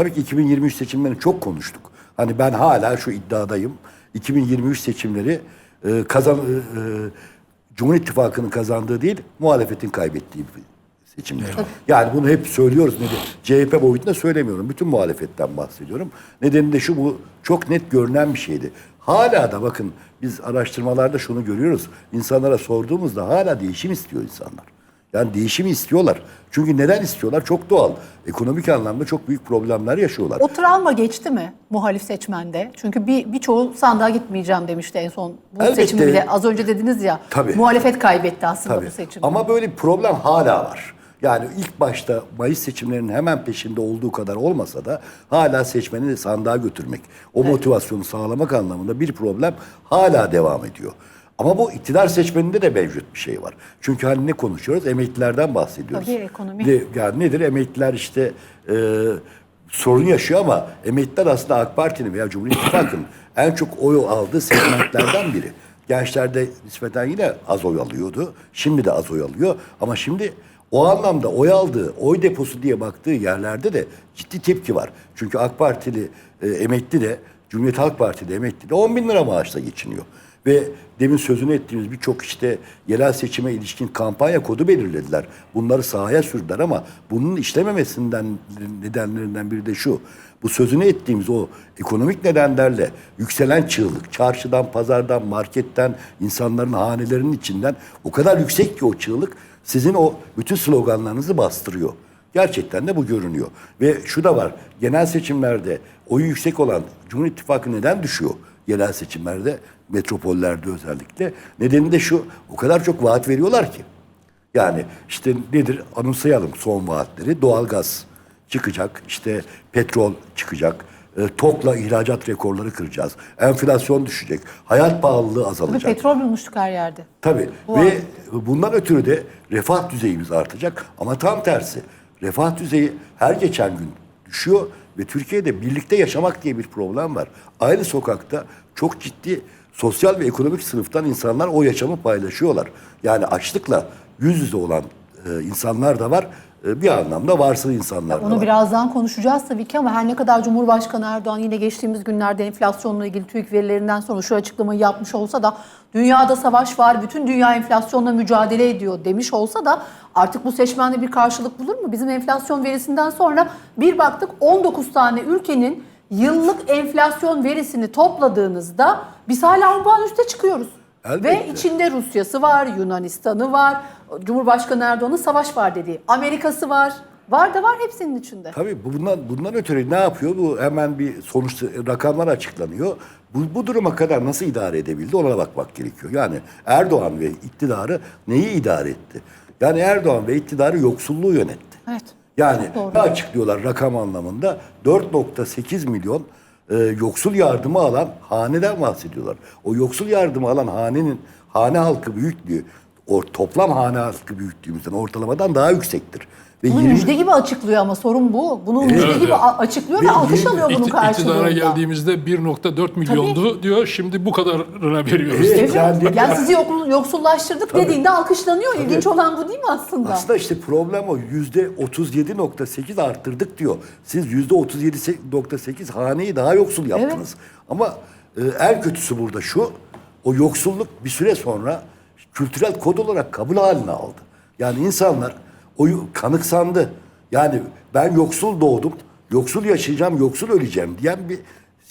Tabii ki 2023 seçimlerini çok konuştuk. Hani ben hala şu iddiadayım. 2023 seçimleri e, kazan e, e, Cumhur İttifakı'nın kazandığı değil, muhalefetin kaybettiği bir seçimler. Yani bunu hep söylüyoruz. Nedir? CHP boyutunda söylemiyorum. Bütün muhalefetten bahsediyorum. Nedeni de şu bu çok net görünen bir şeydi. Hala da bakın biz araştırmalarda şunu görüyoruz. İnsanlara sorduğumuzda hala değişim istiyor insanlar. Yani değişimi istiyorlar. Çünkü neden istiyorlar? Çok doğal. Ekonomik anlamda çok büyük problemler yaşıyorlar. O travma geçti mi muhalif seçmende? Çünkü bir birçoğu sandığa gitmeyeceğim demişti en son bu Elbette. seçimi bile. Az önce dediniz ya. Tabii. Muhalefet kaybetti aslında Tabii. bu seçimi. Ama böyle bir problem hala var. Yani ilk başta Mayıs seçimlerinin hemen peşinde olduğu kadar olmasa da hala seçmeni sandığa götürmek, o motivasyonu sağlamak anlamında bir problem hala devam ediyor. Ama bu iktidar seçmeninde de mevcut bir şey var. Çünkü hani ne konuşuyoruz? Emeklilerden bahsediyoruz. Tabii, ekonomi. De- yani nedir? Emekliler işte e, sorun yaşıyor ama emekliler aslında AK Parti'nin veya Cumhur İttifakı'nın en çok oy aldığı segmentlerden biri. Gençlerde nispeten yine az oy alıyordu. Şimdi de az oy alıyor. Ama şimdi o anlamda oy aldığı, oy deposu diye baktığı yerlerde de ciddi tepki var. Çünkü AK Partili e, emekli de, Cumhuriyet Halk Partili emekli de 10 bin lira maaşla geçiniyor. Ve demin sözünü ettiğimiz birçok işte yerel seçime ilişkin kampanya kodu belirlediler. Bunları sahaya sürdüler ama bunun işlememesinden nedenlerinden biri de şu. Bu sözünü ettiğimiz o ekonomik nedenlerle yükselen çığlık, çarşıdan, pazardan, marketten, insanların hanelerinin içinden o kadar yüksek ki o çığlık sizin o bütün sloganlarınızı bastırıyor. Gerçekten de bu görünüyor. Ve şu da var. Genel seçimlerde oyu yüksek olan Cumhur İttifakı neden düşüyor? Yerel seçimlerde, metropollerde özellikle. Nedeni de şu. O kadar çok vaat veriyorlar ki. Yani işte nedir? Anımsayalım son vaatleri. Doğalgaz çıkacak. işte petrol çıkacak. E, TOK'la ihracat rekorları kıracağız. Enflasyon düşecek. Hayat pahalılığı Tabii azalacak. petrol bulmuştuk her yerde. Tabii. Bu Ve arada. bundan ötürü de refah düzeyimiz artacak. Ama tam tersi. Refah düzeyi her geçen gün düşüyor ve Türkiye'de birlikte yaşamak diye bir problem var. Aynı sokakta çok ciddi sosyal ve ekonomik sınıftan insanlar o yaşamı paylaşıyorlar. Yani açlıkla yüz yüze olan e, insanlar da var. E, bir anlamda varsıl insanlar da Onu var. birazdan konuşacağız tabii ki ama her ne kadar Cumhurbaşkanı Erdoğan yine geçtiğimiz günlerde enflasyonla ilgili TÜİK verilerinden sonra şu açıklamayı yapmış olsa da dünyada savaş var, bütün dünya enflasyonla mücadele ediyor demiş olsa da artık bu seçmende bir karşılık bulur mu? Bizim enflasyon verisinden sonra bir baktık 19 tane ülkenin yıllık enflasyon verisini topladığınızda biz hala 10 puan üste çıkıyoruz. Elbette. Ve içinde Rusya'sı var, Yunanistan'ı var, Cumhurbaşkanı Erdoğan'ın savaş var dediği, Amerika'sı var. Var da var hepsinin içinde. Tabii bundan bundan ötürü ne yapıyor? Bu hemen bir sonuç rakamlar açıklanıyor. Bu, bu duruma kadar nasıl idare edebildi ona bakmak gerekiyor. Yani Erdoğan ve iktidarı neyi idare etti? Yani Erdoğan ve iktidarı yoksulluğu yönetti. Evet. Yani ne açıklıyorlar rakam anlamında? 4.8 milyon e, yoksul yardımı alan haneden bahsediyorlar. O yoksul yardımı alan hanenin hane halkı büyüklüğü o toplam hane halkı büyüklüğümüzden ortalamadan daha yüksektir. Ve Bunu 20 müjde gibi açıklıyor ama sorun bu. Bunu müjde Evet, gibi evet. a- açıklıyor ve Ve alkış alıyor bunun karşılığında. İktidara geldiğimizde 1.4 milyondu diyor. Şimdi bu kadarına veriyoruz. Evet. Evet. Yani- Yani, sizi yoksul- yoksullaştırdık dediğinde alkışlanıyor. İlginç olan bu değil mi aslında? Aslında işte problem o. Yüzde 37.8 arttırdık diyor. Siz yüzde 37.8 haneyi daha yoksul yaptınız. Ama e, en kötüsü burada şu. O yoksulluk bir süre sonra kültürel kod olarak kabul haline aldı. Yani insanlar o kanıksandı. Yani ben yoksul doğdum, yoksul yaşayacağım, yoksul öleceğim diyen bir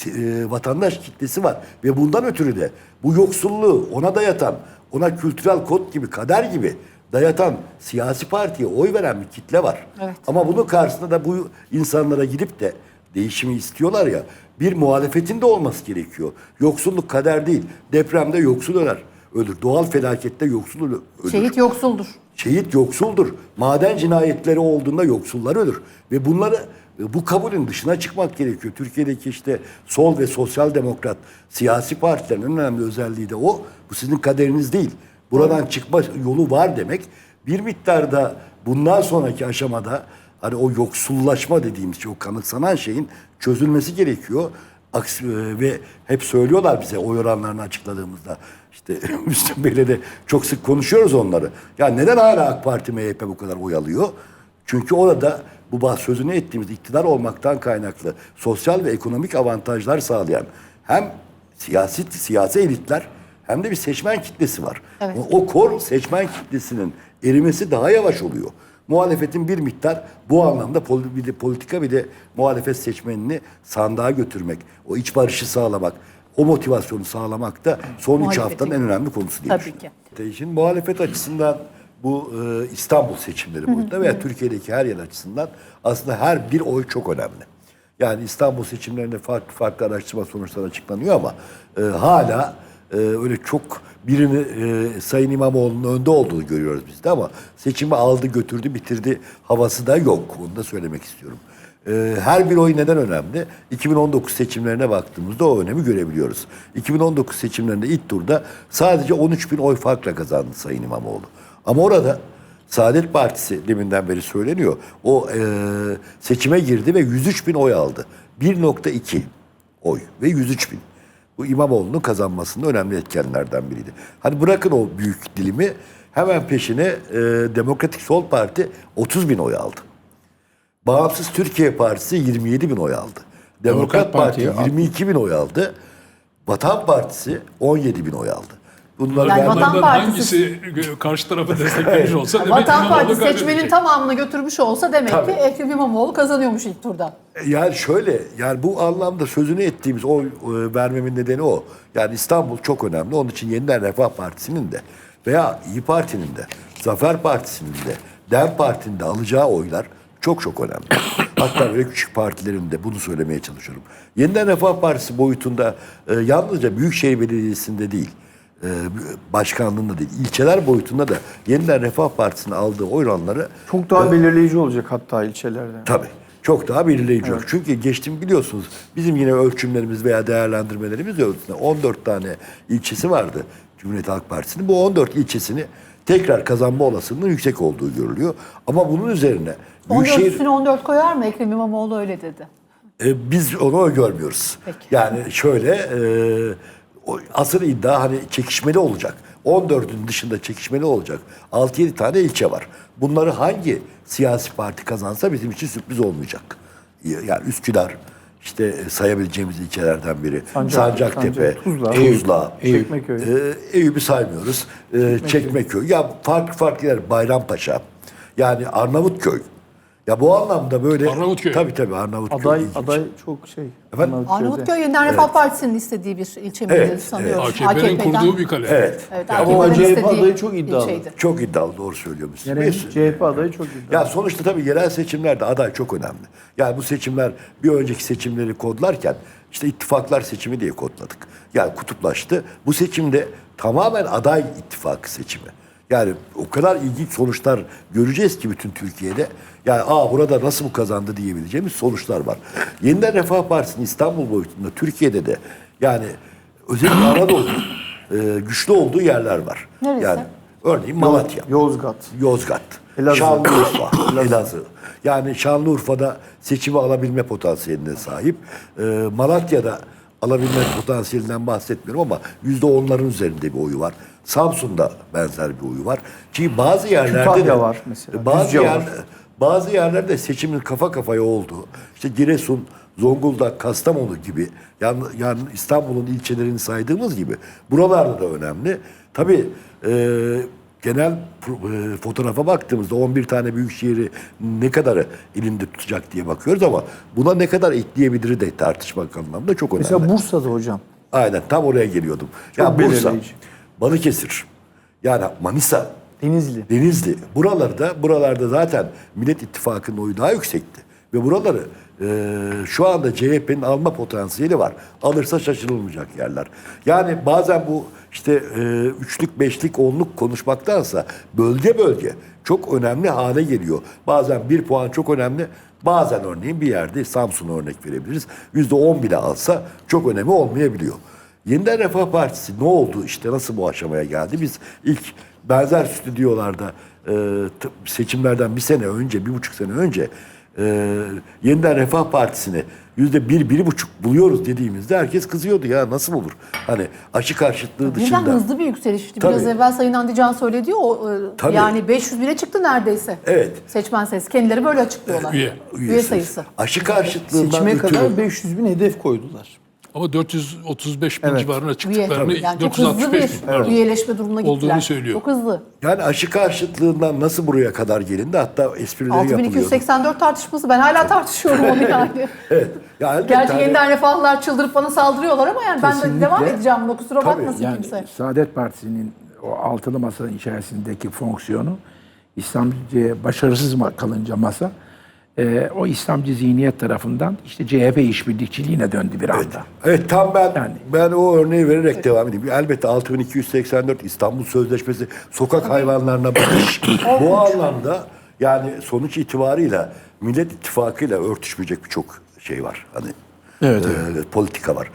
e, vatandaş kitlesi var. Ve bundan ötürü de bu yoksulluğu ona dayatan, ona kültürel kod gibi, kader gibi dayatan siyasi partiye oy veren bir kitle var. Evet. Ama bunun karşısında da bu insanlara gidip de değişimi istiyorlar ya bir muhalefetin de olması gerekiyor. Yoksulluk kader değil. Depremde yoksul öler. Ölür. Doğal felakette yoksul ölür. Şehit yoksuldur. Şehit yoksuldur. Maden cinayetleri olduğunda yoksullar ölür. Ve bunları bu kabulün dışına çıkmak gerekiyor. Türkiye'deki işte sol ve sosyal demokrat siyasi partilerin en önemli özelliği de o. Bu sizin kaderiniz değil. Buradan çıkma yolu var demek. Bir miktarda bundan sonraki aşamada hani o yoksullaşma dediğimiz şey, o kanıksanan şeyin çözülmesi gerekiyor. Aksi, e, ve hep söylüyorlar bize oy oranlarını açıkladığımızda. İşte Müslüm Bey'le de çok sık konuşuyoruz onları. Ya neden hala AK Parti MHP bu kadar oy alıyor? Çünkü orada bu sözünü ettiğimiz iktidar olmaktan kaynaklı sosyal ve ekonomik avantajlar sağlayan hem siyasi siyasi elitler hem de bir seçmen kitlesi var. Evet. O kor seçmen kitlesinin erimesi daha yavaş oluyor. Muhalefetin bir miktar bu anlamda bir de politika bir de muhalefet seçmenini sandığa götürmek, o iç barışı sağlamak, o motivasyonu sağlamak da son üç haftanın en önemli konusu diye Tabii ki. Için muhalefet açısından bu e, İstanbul seçimleri boyutunda veya Türkiye'deki her yer açısından aslında her bir oy çok önemli. Yani İstanbul seçimlerinde farklı farklı araştırma sonuçları açıklanıyor ama e, hala e, öyle çok birini e, Sayın İmamoğlu'nun önde olduğunu görüyoruz biz de ama seçimi aldı götürdü bitirdi havası da yok. Onu da söylemek istiyorum. E, her bir oy neden önemli? 2019 seçimlerine baktığımızda o önemi görebiliyoruz. 2019 seçimlerinde ilk turda sadece 13 bin oy farkla kazandı Sayın İmamoğlu. Ama orada Saadet Partisi deminden beri söyleniyor. O e, seçime girdi ve 103 bin oy aldı. 1.2 oy ve 103 bin. Bu İmamoğlu'nun kazanmasında önemli etkenlerden biriydi. Hani bırakın o büyük dilimi hemen peşine e, Demokratik Sol Parti 30 bin oy aldı. Bağımsız Türkiye Partisi 27 bin oy aldı. Demokrat, Demokrat Parti Parti'ye 22 bin oy aldı. Vatan Partisi 17 bin oy aldı. Bunları Yani ben- Vatan Partisi- hangisi karşı tarafı desteklemiş olsa demek Vatan Partisi seçmenin tamamını götürmüş olsa demek Tabii. ki Ekrem İmamoğlu kazanıyormuş ilk turda. Yani şöyle, yani bu anlamda sözünü ettiğimiz o e, vermemin nedeni o. Yani İstanbul çok önemli. Onun için Yeniden Refah Partisi'nin de veya İyi Parti'nin de, Zafer Partisi'nin de, DEM Parti'nin de alacağı oylar çok çok önemli. Hatta böyle küçük partilerin de bunu söylemeye çalışıyorum. Yeniden Refah Partisi boyutunda e, yalnızca Büyükşehir Belediyesi'nde değil, e, başkanlığında değil, ilçeler boyutunda da Yeniden Refah Partisi'nin aldığı oy oranları Çok daha belirleyici olacak hatta ilçelerde. Tabii. Çok daha belirleyici olur. Çünkü geçtim biliyorsunuz bizim yine ölçümlerimiz veya değerlendirmelerimiz ölçüsünde 14 tane ilçesi vardı Cumhuriyet Halk Partisi'nin. Bu 14 ilçesini tekrar kazanma olasılığının yüksek olduğu görülüyor. Ama bunun üzerine 14 Büyükşehir üstüne 14 koyar mı? Ekrem İmamoğlu öyle dedi. e, biz onu görmüyoruz. Peki. Yani şöyle e, o asıl iddia hani çekişmeli olacak. 14'ün dışında çekişmeli olacak. 6-7 tane ilçe var. Bunları hangi siyasi parti kazansa bizim için sürpriz olmayacak. Yani Üsküdar işte e, sayabileceğimiz ilçelerden biri. Sancak- Sancaktepe, Sancak, Tuzla. Tuzla, Eyüp. Çekmeköy. e, Eyüp'ü saymıyoruz. E, Çekmeköy. Ya farklı farklı yer. Bayrampaşa. Yani Arnavutköy. Ya bu anlamda böyle... Arnavutköy. Tabii tabii Arnavutköy. Aday ilginç. aday çok şey. Efendim? Arnavutköy Yeniden Refah Partisi'nin istediği bir ilçe miydi Evet, sanıyorum. AKP'nin kurduğu bir kale. Evet. Evet, Yani Ama CHP adayı çok iddialı. ilçeydi. Çok iddialı doğru söylüyormuş. Yani Neyse. CHP adayı çok iddialı. Ya sonuçta tabii yerel seçimlerde aday çok önemli. Yani bu seçimler bir önceki seçimleri kodlarken işte ittifaklar seçimi diye kodladık. Yani kutuplaştı. Bu seçimde tamamen aday ittifakı seçimi. Yani o kadar ilginç sonuçlar göreceğiz ki bütün Türkiye'de. Yani aa burada nasıl bu kazandı diyebileceğimiz sonuçlar var. Yeniden Refah Partisi'nin İstanbul boyutunda Türkiye'de de yani özellikle Anadolu'da e, güçlü olduğu yerler var. Neresi? Yani örneğin Malatya. Yozgat. Yozgat, Elazığ. Şanlıurfa, Elazığ. Yani Şanlıurfa'da seçimi alabilme potansiyeline sahip. Ee, Malatya'da alabilme potansiyelinden bahsetmiyorum ama yüzde onların üzerinde bir oyu var. Samsun'da benzer bir oyu var. Ki bazı yerlerde Kütahya de, var mesela, Bazı, yer, var. bazı yerlerde seçimin kafa kafaya olduğu. işte Giresun, Zonguldak, Kastamonu gibi yani, yani İstanbul'un ilçelerini saydığımız gibi buralarda da önemli. Tabii e, genel e, fotoğrafa baktığımızda 11 tane büyük şehri ne kadarı elinde tutacak diye bakıyoruz ama buna ne kadar ekleyebilir de tartışmak anlamında çok önemli. Mesela Bursa'da hocam. Aynen tam oraya geliyordum. Çok ya Bursa. Balıkesir, yani Manisa, Denizli. Denizli. Buralarda, buralarda zaten Millet İttifakı'nın oyu daha yüksekti. Ve buraları e, şu anda CHP'nin alma potansiyeli var. Alırsa şaşırılmayacak yerler. Yani bazen bu işte e, üçlük, beşlik, onluk konuşmaktansa bölge bölge çok önemli hale geliyor. Bazen bir puan çok önemli. Bazen örneğin bir yerde Samsun'a örnek verebiliriz. Yüzde on bile alsa çok önemi olmayabiliyor. Yeniden Refah Partisi ne oldu işte nasıl bu aşamaya geldi? Biz ilk benzer stüdyolarda e, seçimlerden bir sene önce, bir buçuk sene önce e, yeniden Refah Partisi'ni yüzde bir, bir buçuk buluyoruz dediğimizde herkes kızıyordu ya nasıl olur? Hani aşı karşıtlığı Birden dışında. hızlı bir yükselişti. Biraz Tabii. evvel Sayın Andican söyledi ya, o, e, Tabii. yani 500 bine çıktı neredeyse. Evet. Seçmen sayısı. Kendileri böyle açıklıyorlar. Üye. Üye sayısı. Aşı karşıtlığından Seçime ötürü. kadar 500 bin hedef koydular. Ama 435 bin Evet. civarına Üye. çıktıklarını, Yani çok hızlı 465 bir bin pardon. üyeleşme durumuna gittiler. Olduğunu söylüyor. Çok hızlı. Yani aşı karşıtlığından nasıl buraya kadar gelindi? Hatta esprileri yapılıyordu. 6284 tartışması. Ben hala tartışıyorum onu yani. Evet. Ya elbette Gerçi hani- yeniden refahlar çıldırıp bana saldırıyorlar ama yani ben de Kesinlikle. devam edeceğim buna. Kusura bakmasın Yani kimse. Saadet Partisi'nin o altılı masanın içerisindeki fonksiyonu İslamcı başarısız kalınca masa e, o İslamcı zihniyet tarafından işte CHP işbirlikçiliğine döndü bir anda. Evet tam ben Yani. ben o örneği vererek devam edeyim. Elbette 6284 İstanbul Sözleşmesi sokak hayvanlarına bakış bu anlamda yani sonuç itibarıyla Millet İttifakı'yla örtüşmeyecek birçok şey var. Hani Evet, e, politika var.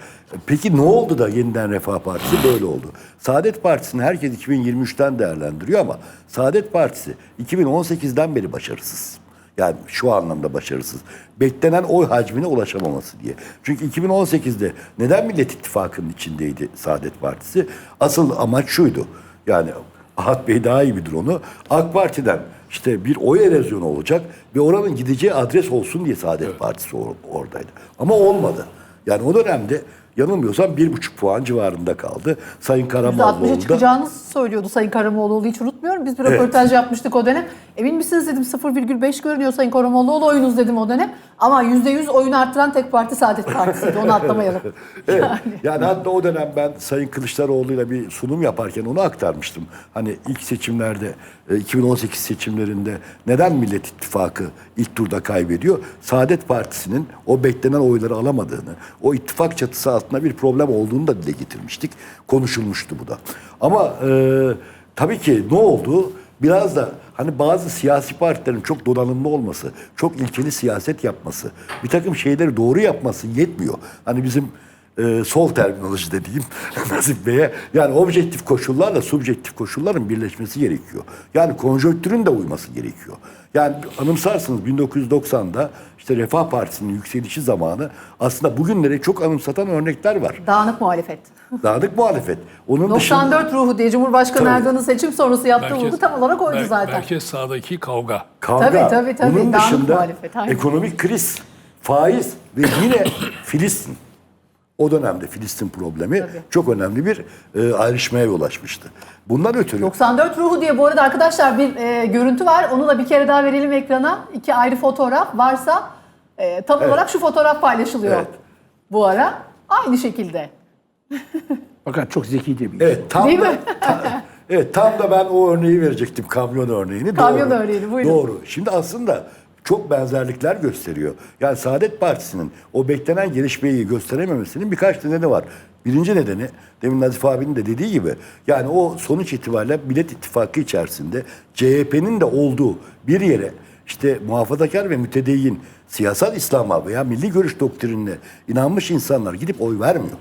Peki ne oldu da yeniden Refah Partisi böyle oldu? Saadet Partisi'ni herkes 2023'ten değerlendiriyor ama Saadet Partisi 2018'den beri başarısız. Yani şu anlamda başarısız. Beklenen oy hacmine ulaşamaması diye. Çünkü 2018'de neden Millet İttifakı'nın içindeydi Saadet Partisi? Asıl amaç şuydu. Yani Ahat Bey daha iyi bilir onu. AK Parti'den işte bir oy erozyonu olacak ve oranın gideceği adres olsun diye Saadet Partisi or- oradaydı. Ama olmadı. Yani o dönemde yanılmıyorsam bir buçuk puan civarında kaldı. Sayın Karamollaoğlu %60'a da çıkacağını söylüyordu Sayın Karamollaoğlu. Hiç unutmuyorum. Biz bir röportaj yapmıştık o dönem. Emin misiniz dedim 0,5 görünüyor Sayın Karamollaoğlu oyunuz dedim o dönem. Ama %100 oyunu arttıran tek parti Saadet Partisi'ydi. Onu atlamayalım. Evet. Yani hatta o dönem ben Sayın Kılıçdaroğlu'yla bir sunum yaparken onu aktarmıştım. Hani ilk seçimlerde, e, 2018 seçimlerinde neden Millet İttifakı ilk turda kaybediyor? Saadet Partisi'nin o beklenen oyları alamadığını, o ittifak çatısı altında bir problem olduğunu da dile getirmiştik. Konuşulmuştu bu da. Ama e, tabii ki ne oldu? Biraz da hani bazı siyasi partilerin çok donanımlı olması, çok ilkeli siyaset yapması, bir takım şeyleri doğru yapması yetmiyor. Hani bizim e, sol terminoloji dediğim Nazif Bey'e yani objektif koşullarla subjektif koşulların birleşmesi gerekiyor. Yani konjonktürün de uyması gerekiyor. Yani anımsarsınız 1990'da işte Refah Partisi'nin yükselişi zamanı aslında bugünlere çok anımsatan örnekler var. Dağınık muhalefet. Dağınık muhalefet. Onun dışında 94 ruhu diye Cumhurbaşkanı Tabii. Erdoğan'ın seçim sonrası yaptığı vurgu tam olarak oydu mer- zaten. Merkez sağdaki kavga. Kavga. Tabii, tabii, tabii. Bunun Dağınık dışında muhalefet, aynen. ekonomik kriz, faiz ve yine Filistin. O dönemde Filistin problemi çok önemli bir e, ayrışmaya yol açmıştı. Bundan ötürü 94 ruhu diye bu arada arkadaşlar bir e, görüntü var. Onu da bir kere daha verelim ekrana. İki ayrı fotoğraf varsa e, tam olarak şu fotoğraf paylaşılıyor. Evet. Bu ara aynı şekilde. Fakat çok zekice bir evet tam Değil da, mi? ta- evet tam da ben o örneği verecektim kamyon örneğini. Kamyon Doğru. örneğini, buyurun. Doğru. Şimdi aslında çok benzerlikler gösteriyor. Yani Saadet Partisi'nin o beklenen gelişmeyi gösterememesinin birkaç nedeni var. Birinci nedeni demin Nazif abinin de dediği gibi yani o sonuç itibariyle Millet İttifakı içerisinde CHP'nin de olduğu bir yere işte muhafazakar ve mütedeyyin siyasal İslam'a veya milli görüş doktrinine inanmış insanlar gidip oy vermiyor.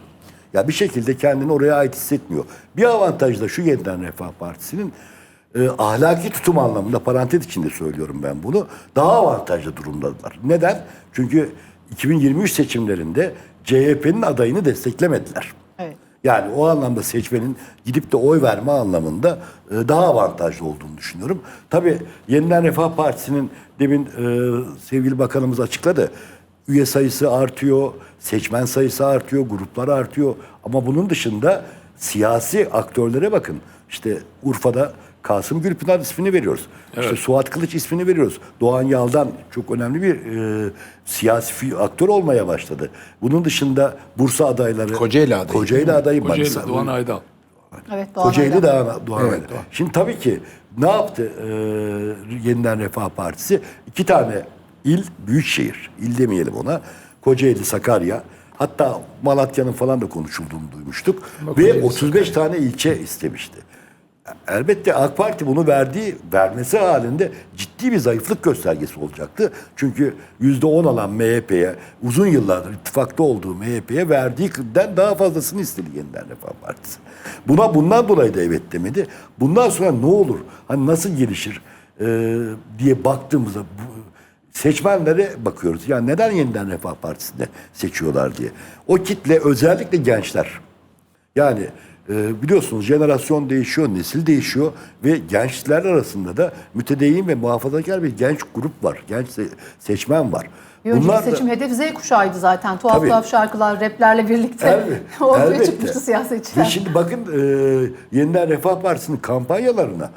Ya bir şekilde kendini oraya ait hissetmiyor. Bir avantaj da şu yeniden Refah Partisi'nin e, ahlaki tutum anlamında parantez içinde söylüyorum ben bunu. Daha avantajlı durumdalar. Neden? Çünkü 2023 seçimlerinde CHP'nin adayını desteklemediler. Evet. Yani o anlamda seçmenin gidip de oy verme anlamında e, daha avantajlı olduğunu düşünüyorum. Tabii Yeniden Refah Partisi'nin demin e, sevgili bakanımız açıkladı. Üye sayısı artıyor, seçmen sayısı artıyor, gruplar artıyor. Ama bunun dışında siyasi aktörlere bakın. İşte Urfa'da Kasım Gülpınar ismini veriyoruz. İşte Suat Kılıç ismini veriyoruz. Doğan Yaldan çok önemli bir e, siyasi aktör olmaya başladı. Bunun dışında Bursa adayları, Kocaeli adayı. Kocaeli adayı, Kocaeli, Manisa- Doğan Aydal. Evet Doğan Kocaeli Aydın. Doğan, Doğan Aydın. Şimdi tabii ki ne yaptı e, Yeniden Refah Partisi? İki tane il, büyük şehir. İl demeyelim ona. Kocaeli, Sakarya. Hatta Malatya'nın falan da konuşulduğunu duymuştuk. Ve 35 tane ilçe istemişti. Elbette AK Parti bunu verdiği, vermesi halinde ciddi bir zayıflık göstergesi olacaktı. Çünkü yüzde on alan MHP'ye, uzun yıllardır ittifakta olduğu MHP'ye verdiğinden daha fazlasını istedi yeniden Refah Partisi. Buna bundan dolayı da evet demedi. Bundan sonra ne olur, hani nasıl gelişir e, diye baktığımızda bu, seçmenlere bakıyoruz. Yani neden yeniden Refah Partisi'nde seçiyorlar diye. O kitle özellikle gençler. Yani e, biliyorsunuz jenerasyon değişiyor, nesil değişiyor ve gençler arasında da mütedeyyin ve muhafazakar bir genç grup var. Genç se- seçmen var. Bir önceki Bunlar da- seçim hedef Z kuşağıydı zaten. Tuhaf Tabii. tuhaf şarkılar, raplerle birlikte Elbette, ortaya elbette. çıkmıştı siyasetçiler. Ve şimdi bakın e, yeniden Refah Partisi'nin kampanyalarına